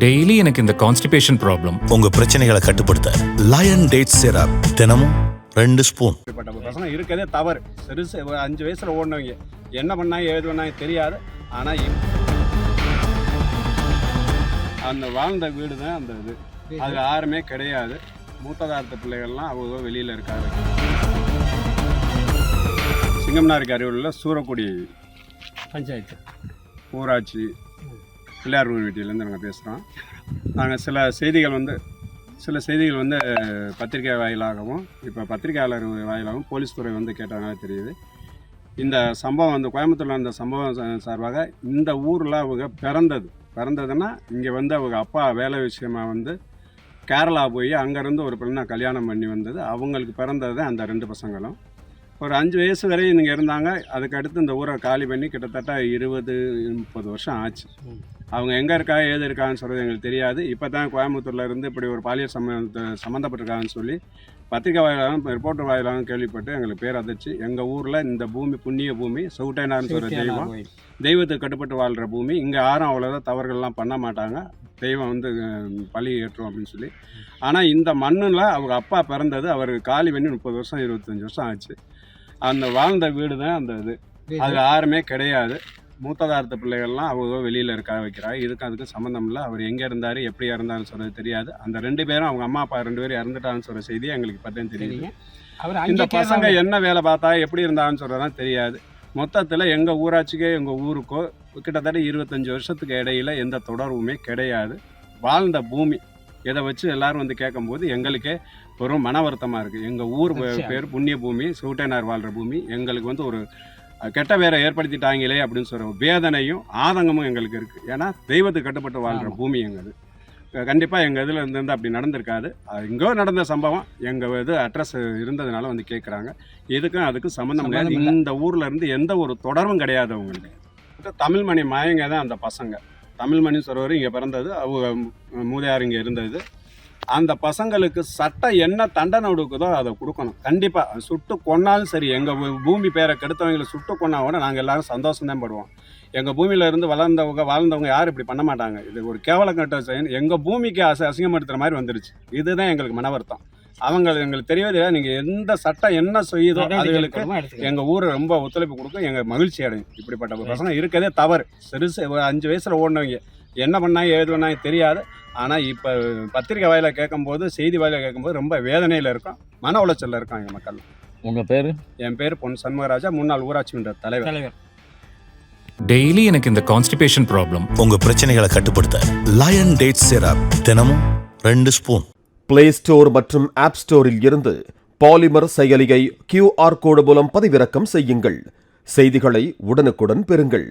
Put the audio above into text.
Daily எனக்கு இந்த constipation problem உங்க பிரச்சனைகளை கட்டுப்படுத்த லயன் டேட் சிரப் தினமும் ரெண்டு ஸ்பூன் இப்படிப்பட்ட பசங்க இருக்கதே தவறு. சிறுசு ஒரு அஞ்சு வயசுல ஓடினவங்க. என்ன பண்ணாங்க ஏது பண்ணாங்க தெரியாது. ஆனா இப்- அந்த வாழ்ந்த வீடு தான் அந்த இது. அது யாருமே கிடையாது. மூத்ததார்த்த பிள்ளைகள்லாம் அவங்க வெளியில இருக்காங்க. சிங்கம்னாருக்கு அருகில் சூரக்குடி பஞ்சாயத்து. ஊராட்சி. பிள்ளையார் வீட்டிலேருந்து நாங்கள் பேசுகிறோம். நாங்கள் சில செய்திகள் வந்து சில செய்திகள் வந்து பத்திரிகை வாயிலாகவும் இப்போ பத்திரிகையாளர் வாயிலாகவும் போலீஸ் துறை வந்து கேட்டதுனால தெரியுது. இந்த சம்பவம் வந்து கோயம்புத்தூரில் அந்த சம்பவம் சார்பாக இந்த ஊரில் அவங்க பிறந்தது. பிறந்ததுன்னா இங்கே வந்து அவங்க அப்பா வேலை விஷயமா வந்து கேரளா போய் அங்கேருந்து ஒரு பெண்ணை கல்யாணம் பண்ணி வந்தது. அவங்களுக்கு பிறந்தது தான் அந்த ரெண்டு பசங்களும். ஒரு அஞ்சு வயசு வரையும் இங்கே இருந்தாங்க. அதுக்கு அடுத்து இந்த ஊரை காலி பண்ணி கிட்டத்தட்ட இருபது முப்பது வருஷம் ஆச்சு. அவங்க எங்கே இருக்கா ஏது இருக்கான்னு சொல்கிறது எங்களுக்கு தெரியாது. இப்போ தான் கோயம்புத்தூர்ல இருந்து இப்படி ஒரு பாலியல் சம்மந்த சம்மந்தப்பட்டிருக்காங்கன்னு சொல்லி பத்திரிக்கை வாயிலாகவும் ரிப்போர்ட்டர் வாயிலாகவும் கேள்விப்பட்டு எங்களுக்கு பேர் அதிர்ச்சி. எங்கள் ஊரில் இந்த பூமி புண்ணிய பூமி சவுட்டைனார்னு சொல்கிற தெய்வம். தெய்வத்துக்கு கட்டுப்பட்டு வாழ்கிற பூமி. இங்கே யாரும் அவ்வளோதான் தவறுகள்லாம் பண்ண மாட்டாங்க. தெய்வம் வந்து பலி ஏற்றும் அப்படின்னு சொல்லி. ஆனால் இந்த மண்ணில் அவங்க அப்பா பிறந்தது அவர் காலி பண்ணி முப்பது வருஷம் இருபத்தஞ்சி வருஷம் ஆச்சு. அந்த வாழ்ந்த வீடு தான் அந்த இது. அது யாருமே கிடையாது. மூத்ததார்த்த பிள்ளைகள்லாம் அவங்க வெளியில் இருக்க வைக்கிறாங்க. இதுக்கு அதுக்கு சம்மந்தம் இல்லை. அவர் எங்கே இருந்தார் எப்படி இறந்தாருன்னு சொல்றது தெரியாது. அந்த ரெண்டு பேரும் அவங்க அம்மா அப்பா ரெண்டு பேரும் இறந்துட்டான்னு சொல்கிற செய்தி எங்களுக்கு பத்தேன் தெரியுது. இந்த பசங்க என்ன வேலை பார்த்தா எப்படி இருந்தாங்கன்னு சொல்கிறதான் தெரியாது. மொத்தத்தில் எங்கள் ஊராட்சிக்கோ எங்கள் ஊருக்கோ கிட்டத்தட்ட இருபத்தஞ்சி வருஷத்துக்கு இடையில எந்த தொடர்புமே கிடையாது. வாழ்ந்த பூமி. இதை வச்சு எல்லாரும் வந்து கேட்கும்போது எங்களுக்கே ஒரு மன வருத்தமாக இருக்குது எங்கள் ஊர். பேர் புண்ணிய பூமி சூட்டைனார் வாழ்கிற பூமி. எங்களுக்கு வந்து ஒரு கெட்ட பேரை ஏற்படுத்திட்டாங்களே அப்படின்னு சொல்கிற வேதனையும் ஆதங்கமும் எங்களுக்கு இருக்குது ஏன்னா தெய்வத்துக்கு கட்டுப்பட்டு வாழ்கிற. பூமி எங்கள் கண்டிப்பாக எங்கள் இதில் இருந்து அப்படி நடந்திருக்காது. எங்கோ நடந்த சம்பவம் எங்கள் இது அட்ரஸ் இருந்ததுனால வந்து கேட்குறாங்க இதுக்கும் அதுக்கும் சம்மந்தம் கிடையாது. இந்த ஊரில் இருந்து எந்த ஒரு தொடர்பும் கிடையாது அவங்களுக்கு தமிழ்மணி மாயங்க தான் அந்த பசங்க. தமிழ்மணி சொல்றவர் இங்கே பிறந்தது. அவங்க மூதையார் இங்கே இருந்தது. அந்த பசங்களுக்கு சட்டம் என்ன தண்டனை கொடுக்குதோ அதை கொடுக்கணும். கண்டிப்பாக சுட்டு கொன்னாலும் சரி எங்கள் பூமி பேரை கெடுத்தவங்களை சுட்டு கொன்னா கூட நாங்கள் எல்லாரும் சந்தோஷம் தான் படுவோம். எங்கள் பூமியில இருந்து வளர்ந்தவங்க வாழ்ந்தவங்க யாரும் இப்படி பண்ண மாட்டாங்க. இது ஒரு கேவலம் கட்ட செயல். எங்கள் பூமிக்கு அச அசிங்கப்படுத்துகிற மாதிரி வந்துருச்சு. இதுதான் எங்களுக்கு மன வருத்தம் அவங்க எங்களுக்கு தெரியவே நீங்கள் எந்த சட்டம் என்ன செய்யுதோ அதுகளுக்கு எங்கள் ஊர் ரொம்ப ஒத்துழைப்பு கொடுக்கும் எங்கள் மகிழ்ச்சி அடையும். இப்படிப்பட்ட பசங்க இருக்கதே தவறு. சிறுசு ஒரு அஞ்சு வயசில் ஓடினவங்க என்ன பண்ணாங்க ஏது பண்ணாங்க தெரியாது. ஆனால் இப்போ பத்திரிக்கை வாயில கேட்கும்போது செய்தி வாயில கேட்கும்போது ரொம்ப வேதனையில் இருக்கும். மன உளைச்சலில் இருக்கும் எங்கள் மக்கள். உங்க பேரு? என் பேர் பொன் சண்முகராஜா முன்னாள் ஊராட்சி மன்ற தலைவர். தலைவர். டெய்லி எனக்கு இந்த கான்ஸ்டிபேஷன் ப்ராப்ளம் உங்க பிரச்சனைகளை கட்டுப்படுத்த லயன் டேட் சிரப் தினமும் ரெண்டு ஸ்பூன். பிளே ஸ்டோர் மற்றும் ஆப் ஸ்டோரில் இருந்து பாலிமர் செயலியை கியூஆர் கோடு மூலம் பதிவிறக்கம் செய்யுங்கள். செய்திகளை உடனுக்குடன் பெறுங்கள்.